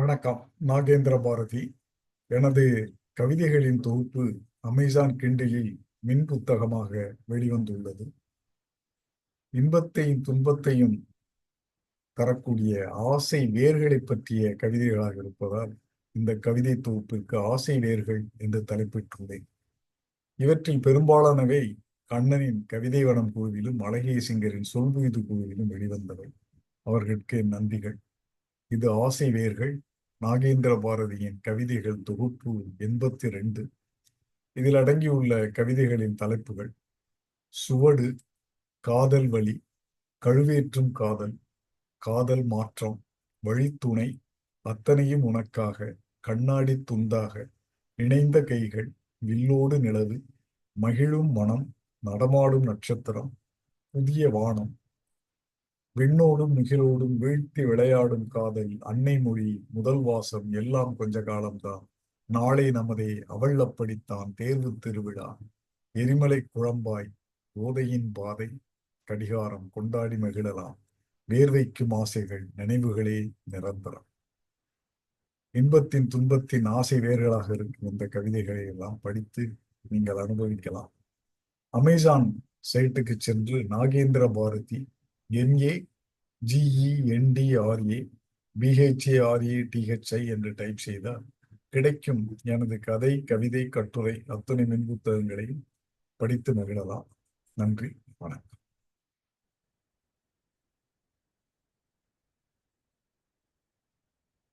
வணக்கம். நாகேந்திர பாரதி எனது கவிதைகளின் தொகுப்பு அமேசான் கிண்டிலில் மின் புத்தகமாக வெளிவந்துள்ளது. இன்பத்தையும் துன்பத்தையும் தரக்கூடிய ஆசை வேர்களை பற்றிய கவிதைகளாக இருப்பதால் இந்த கவிதை தொகுப்பிற்கு ஆசை வேர்கள் என்று தலைப்பிட்டுள்ளேன். இவற்றில் பெரும்பாலானவை கண்ணனின் கவிதை வனம் குழுவிலும் அழகிய சிங்கரின் சொல்புயுது குழுவிலும் வெளிவந்தவை. அவர்களுக்கு நன்றிகள். இது ஆசை வேர்கள் நாகேந்திர பாரதியின் கவிதைகள் தொகுப்பு எண்பத்தி ரெண்டு இதில் அடங்கியுள்ள கவிதைகளின் தலைப்புகள் சுவடு காதல் வழி கழுவேற்றும் காதல் காதல் மாற்றம் வழித்துணை அத்தனையும் உனக்காக கண்ணாடி துண்டாக இணைந்த கைகள் வில்லோடு நிலவு மகிழும் மனம் நடமாடும் நட்சத்திரம் புதிய வானம் விண்ணோடும் நிகிலோடும் வீழ்த்தி விளையாடும் காதல் அன்னை மொழி முதல் வாசம் எல்லாம் கொஞ்ச காலம்தான். நாளை நமதே அவள் அப்படித்தான் தேர்வு திருவிழா. எரிமலை குழம்பாய் போதையின் பாதை கடிகாரம் கொண்டாடி மகிழலாம். வேர்வைக்கும் ஆசைகள் நினைவுகளே நிரந்தரம். இன்பத்தின் துன்பத்தின் ஆசை வேர்களாக இருக்கும் இந்த கவிதைகளை எல்லாம் படித்து நீங்கள் அனுபவிக்கலாம். அமேசான் சைட்டுக்கு சென்று Nagendra Bharathi N A G E N D R A B H A R A T H I என்று டைப் செய்தால் கிடைக்கும் எனது கதை கவிதை கட்டுரை அத்துணை மின் புத்தகங்களையும் படித்து மகிழலாம். நன்றி வணக்கம்.